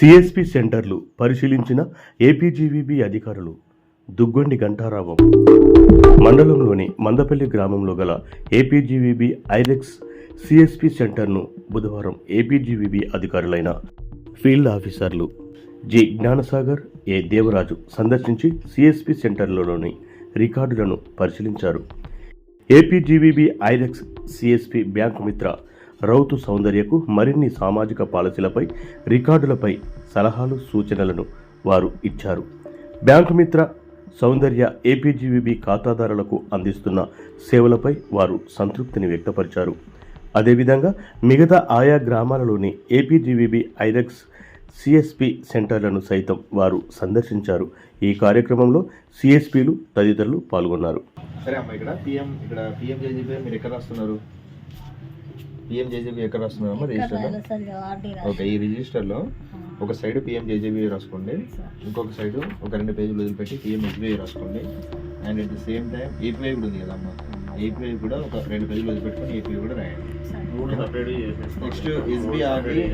CSP సెంటర్లు పరిశీలించిన APGVB అధికారులు దుగ్గొండి గంటారావం మండలంలోని మందపల్లి గ్రామంలో గల ఏపీజీవీబీ ఐరెక్స్ సిఎస్పి సెంటర్ను బుధవారం ఏపీజీవీబీ అధికారులైన ఫీల్డ్ ఆఫీసర్లు జి జ్ఞానసాగర్ ఏ దేవరాజు సందర్శించి సిఎస్పి సెంటర్లలోని రికార్డులను పరిశీలించారు. ఏపీజీవీబీ ఐరెక్స్ సిఎస్పి బ్యాంకు మిత్ర రౌతు సౌందర్యకు మరిన్ని సామాజిక పాలసీలపై రికార్డులపై సలహాలు సూచనలను వారు ఇచ్చారు. బ్యాంకు మిత్ర సౌందర్య ఏపీజీవీబీ ఖాతాదారులకు అందిస్తున్న సేవలపై వారు సంతృప్తిని వ్యక్తపరిచారు. అదేవిధంగా మిగతా ఆయా గ్రామాలలోని ఏపీజీవీబీ ఐరెక్స్ సిఎస్పి సెంటర్లను సైతం వారు సందర్శించారు. ఈ కార్యక్రమంలో సిఎస్పీలు తదితరులు పాల్గొన్నారు. సరే అమ్మా ఇక్కడ పిఎం ఇక్కడ పిఎం జేజీపీ మీరు ఎక్కడ వస్తున్నారు పిఎం జేజీబీ ఎక్కడ రాస్తున్నారు అమ్మా రిజిస్టర్లో? ఓకే ఈ రిజిస్టర్లో ఒక సైడ్ పిఎం జేజీబీ రాసుకోండి ఇంకొక సైడ్ ఒక రెండు పేజీలు వదిలిపెట్టి పిఎం ఎస్బీఐ రాసుకోండి. And at the same time API కూడా ఉంది కదమ్మా. ఏపీఐ కూడా ఒక రెండు పేజీలు వదిలిపెట్టుకొని ఏపీఐ కూడా రాయండి. నెక్స్ట్ ఎస్బీఆర్డి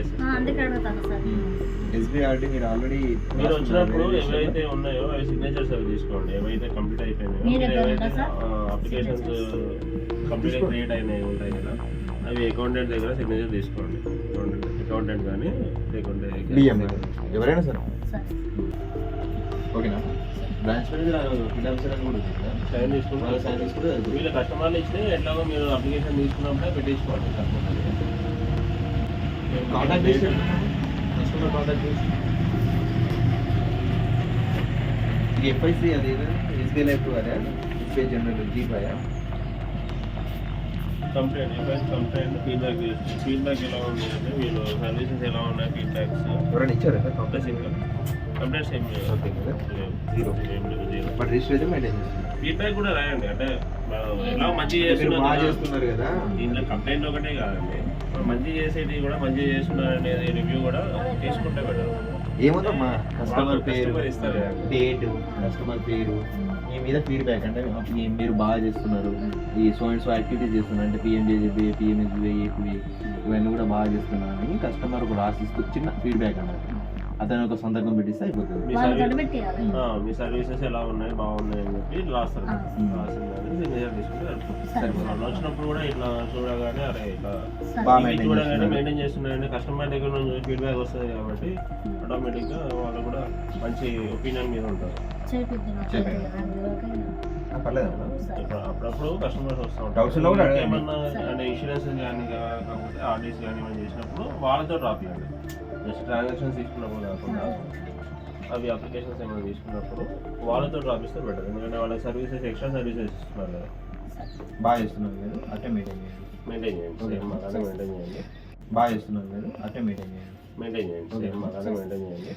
ఎస్బీఆర్డి మీరు ఆల్రెడీ మీరు వచ్చినప్పుడు ఏవైతే ఉన్నాయో అవి సిగ్నేచర్స్ అవి తీసుకోండి. ఏవైతే కంప్లీట్ అయిపోయినాయో? అప్లికేషన్స్ కంప్లీట్ క్రియేట్ అయినాయి ఉంటాయి కదా. అవి అకౌంటెంట్ దగ్గర సిగ్నేచర్ తీసుకోండి. అకౌంటెంట్ కానీ లేకుంటే బిఎం ఎవరైనా సరే. సార్ ఓకేనా బ్రాంచ్ సైన్ తీసుకుంటే వాళ్ళ సైన్ తీసుకుంటే అది వీళ్ళ కస్టమర్లు ఇస్తే ఎట్లాగో మీరు అప్లికేషన్ తీసుకున్నప్పుడే పెట్టించుకోండి కాంటాక్ట్ చేసి కస్టమర్ కాంటాక్ట్ చేసి ఇది ఎఫ్ఐసి అది ఎస్బీఐ లైఫ్ అదే SBI general జీపాయా complaint FIS complaint feedback feedback ఎలా ఉంది అంటే వీళ్ళు సర్వీసెస్ ఎలా ఉన్నాయి ఫీడ్బ్యాక్స్? ఎవరైనా ఇచ్చారా కంప్లైంట్స్ ఇంకా కంప్లైంట్స్ ఏం జీరో ఏం బట్ రిజిస్టర్ అయితే మెయింటైన్ చేస్తున్నారు. ఫీడ్బ్యాక్ కూడా రాయండి. అంటే ఎలా మంచి చేస్తున్నారు కదా. దీంట్లో కంప్లైంట్ ఒకటే కాదండి. మంచి చేసేది కూడా మంచి చేస్తున్నారు అనేది రివ్యూ కూడా తీసుకుంటే బెటర్ ఏముందమ్మా కస్టమర్ పేరు ఇస్తారు. డేట్ కస్టమర్ పేరు మీ మీద ఫీడ్బ్యాక్ అంటే మీరు బాగా చేస్తున్నారు. ఈ సో అండ్ సో యాక్టివిటీస్ చేస్తున్నారు. అంటే పిఎంజేజీబీ పిఎంఎస్బీ ఏపీ ఇవన్నీ కూడా బాగా చేస్తున్నారని అని కస్టమర్ ఒక రాసిస్తూ చిన్న ఫీడ్బ్యాక్ అన్నట్టు అతను ఒక సంతకం పెట్టిస్తే అయిపోతుంది. మీ సర్వీసెస్ ఎలా ఉన్నాయి? బాగున్నాయి అని చెప్పి రాస్తారు. వచ్చినప్పుడు కూడా ఇట్లా చూడగానే అరే ఇట్లా చూడగానే. మెయింటైన్ చేస్తున్నారంటే కస్టమర్ దగ్గర నుంచి ఫీడ్బ్యాక్ వస్తుంది కాబట్టి ఆటోమేటిక్గా వాళ్ళు కూడా మంచి ఒపీనియన్ మీద ఉంటారు. అప్పుడప్పుడు కస్టమర్స్ వస్తూ ఉంటారు. ఏమన్నా అంటే ఇన్సూరెన్స్ కానీ కాకపోతే ఆర్డీస్ కానీ ఏమైనా చేసినప్పుడు వాళ్ళతో డ్రాప్ చేయండి జస్ట్ ట్రాన్సాక్షన్స్ తీసుకున్నప్పుడు కాకుండా అవి అప్లికేషన్స్ ఏమైనా తీసుకున్నప్పుడు వాళ్ళతో డ్రాప్ ఇస్తే బెటర్ ఎందుకంటే వాళ్ళ సర్వీసెస్ ఎక్స్ట్రా సర్వీసెస్ ఇస్తున్నారు కదా. బాగా చేస్తున్నారు మీరు అట్టే మెయింటైన్ చేయండి. మెయింటైన్ చేయండి. మాగానే మెయింటైన్ చేయండి. బాగా చేస్తున్నారు మీరు అట్టే మెయింటైన్ చేయండి. మెయింటైన్ చేయండి. సేమ్ మాగానే మెయింటైన్ చేయండి.